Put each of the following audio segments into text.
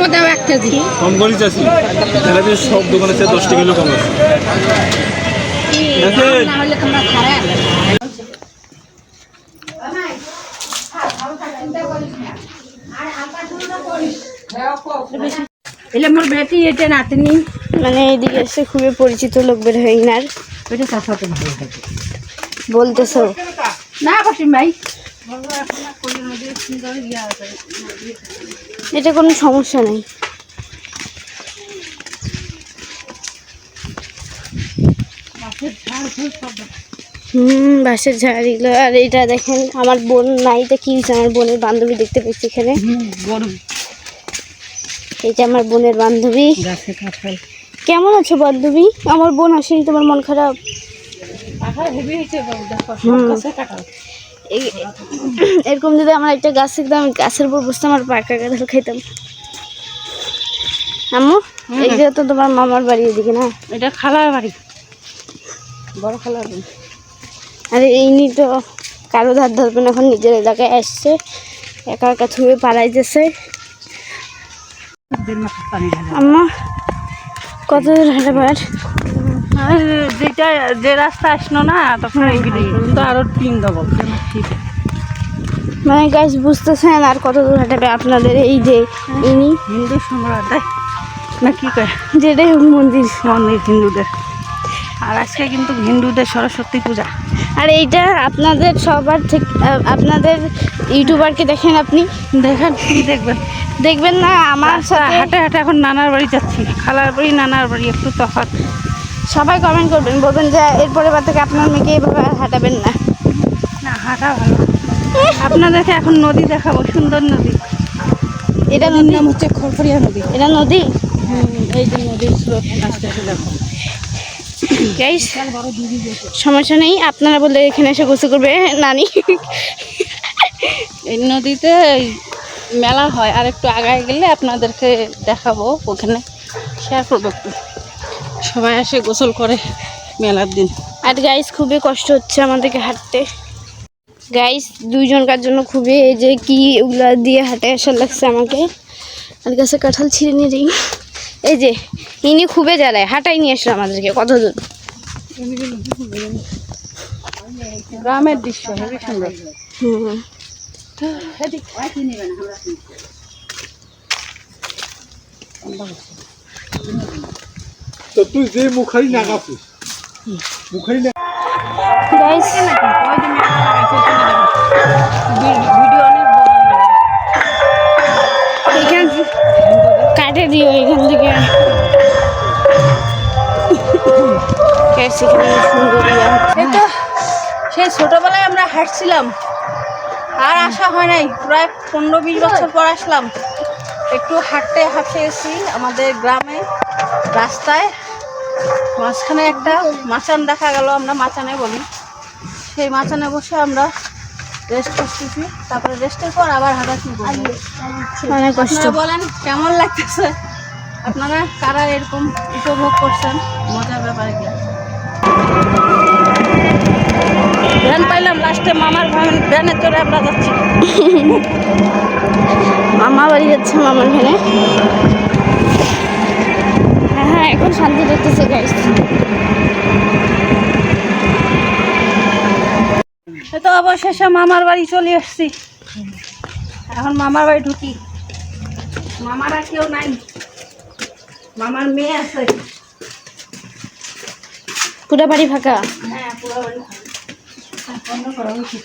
মধ্যে এক কেজি। কম করে চাষি তেলাপিয়া সব দোকানের চেয়ে দশ টাকা কম আছে। এলে মোর বেটি এটা নাতনি। মানে এইদিকে এসে খুবই পরিচিত লোক বের হয়ে থাকে বলতেছো? না কঠিন ভাই। এটা কোনো সমস্যা নেই। হুম বাসের ঝাড় এগুলো। আর এটা দেখেন আমার বোন নাই তো কি হয়েছে? আমার বোনের বান্ধবী দেখতে পেয়েছি এখানে। এইটা আমার বোনের বান্ধবী। কেমন আছো বান্ধবী? আমার বোন আসেনি তোমার মন খারাপ? হুম। এরকম যদি আমার একটা গাছ আমি গাছের উপর বসতাম আর পাকা কাঁঠাল খাইতাম। আম্মু এই যে তো তোমার মামার বাড়ি এদিকে না? এটা খালার বাড়ি। বড় খালার বাড়ি। আরে এই নিয়ে তো কারও ধার ধরবে না এখন নিজের এলাকায় আসছে একা একা থুয়ে ঢালা। আম্মা কত দূর হাঁটাবার আর যেটা যে রাস্তা আসলো না তখন কিন্তু আরও তিন ডবল ঠিক মানে গাছ বুঝতেছেন আর কত দূর হাঁটাবে আপনাদের এই যে ইনি? হিন্দু সম্রাট না কি কয়? যেটাই হোক মন্দির। মন্দির হিন্দুদের। আর আজকে কিন্তু হিন্দুদের সরস্বতী পূজা। আর এইটা আপনাদের সবার থেকে আহ, আপনাদের ইউটিউবারকে দেখেন আপনি? দেখেন কি দেখবেন? দেখবেন না আমার হাঁটে হাঁটে এখন নানার বাড়ি যাচ্ছি খালার বাড়ি নানার বাড়ি একটু তফাৎ। সবাই কমেন্ট করবেন বলবেন যে এরপরে বার থেকে আপনার মেয়েকে এভাবে আর হাঁটাবেন না। হাঁটা ভালো। আপনাদেরকে এখন নদী দেখাবো সুন্দর নদী। এটা নদী? নাম হচ্ছে খড়খড়িয়া নদী। এটা নদী? এই যে নদীর স্রোত আস্তে আস্তে দেখো। গাইস সমস্যা নেই আপনারা বললে এখানে এসে গোসল করবে নানি। এই নদীতে মেলা হয় আর একটু আগায় গেলে আপনাদেরকে দেখাবো ওখানে শেয়ার করব একটু। সবাই এসে গোসল করে মেলার দিন। আর গাইস খুবই কষ্ট হচ্ছে আমাদেরকে হাঁটতে। গাইস দুইজনকার জন্য খুবই এই যে কি ওগুলা দিয়ে হাঁটে আসার লাগছে আমাকে। আর গাছে কাঁঠাল ছিঁড়ে নিয়ে যাই। এই যে ইনি খুবই জ্বালায় হাঁটাই নিয়ে আসলো আমাদেরকে কত দূর গ্রামের দৃশ্য হেবি সুন্দর। হুম। তো তুই যে মুখারি নাগাছিস মুখারি সুন্দর এই তো সেই ছোটবেলায় আমরা হাঁটছিলাম। আর আসা হয় নাই প্রায় পনেরো বিশ বছর পর আসলাম। একটু হাঁটতে হাঁটতে এসেছি আমাদের গ্রামে রাস্তায়। মাঝখানে একটা মাচান দেখা গেল আমরা মাচানে বলি। সেই মাচানে বসে আমরা রেস্ট করতেছি তারপরে রেস্টের পর আবার হাঁটা শুরু অনেক কষ্ট। বলেন কেমন লাগতেছে? আপনারা কারা এরকম উপভোগ করছেন? মজার ব্যাপারে ভ্যান পাইলাম লাস্টে মামার ভ্যান ভ্যানে চড়ে আমরা যাচ্ছি। মামা বাড়ি যাচ্ছে মামার এখানে হ্যাঁ হ্যাঁ এখন শান্তি লাগতেছে গাইস তো অবশেষে মামার বাড়ি চলে এসছি এখন মামার বাড়ি ঢুকি। মামারা কেউ নাই। মামার মেয়ে আছে। পুরা বাড়ি ফাঁকা? হ্যাঁ বাড়ি উচিত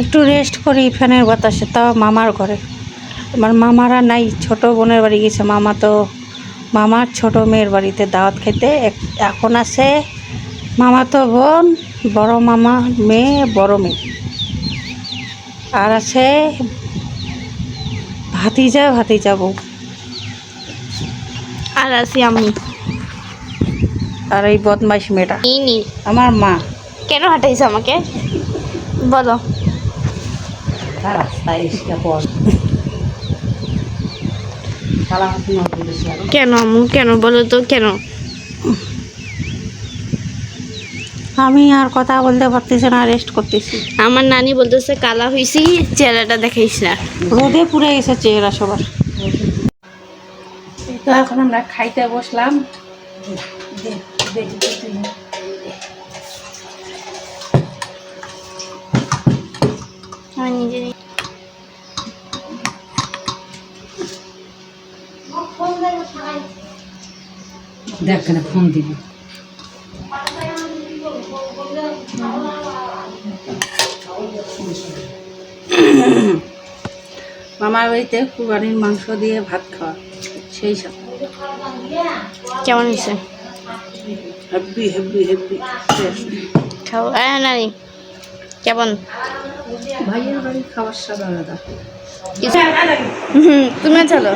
একটু রেস্ট করি ফ্যানের বাতাসে তাও মামার ঘরে। আমার মামারা নাই ছোট বোনের বাড়ি গেছে। মামা তো মামার ছোট মেয়ের বাড়িতে দাওয়াত খেতে এখন আছে। মামা তো বোন বড় মামা মেয়ে বড় মেয়ে। আর আছে ভাতিজা ভাতিজা বউ। আর আছি আমি। আর এই বদমাইশ মেয়েটা। ইনি। আমার মা। কেন হাঁটাইছো আমাকে? বলো। কেন আম্মু? কেন? বলো তো কেন? আমি আর কথা বলতে পারতেছি না রেস্ট করতেছি। আমার নানি বলতেছে কালা হইছি চেহারাটা দেখাইস না। রোদে পুড়ে গেছে চেহারা সবার। তো এখন আমরা খাইতে বসলাম। নিজেরই দেখ কেন ফোন দিবি। মামার বাড়িতে কুরবানির মাংস দিয়ে ভাত খাওয়া, সেই সব। কেমন হয়েছে? হেভি হেভি হেভি খাও। নানি কেমন? ভাইয়ের বাড়ি খাওয়ার স্বাদ আলাদা। হুম, তুমি চলো।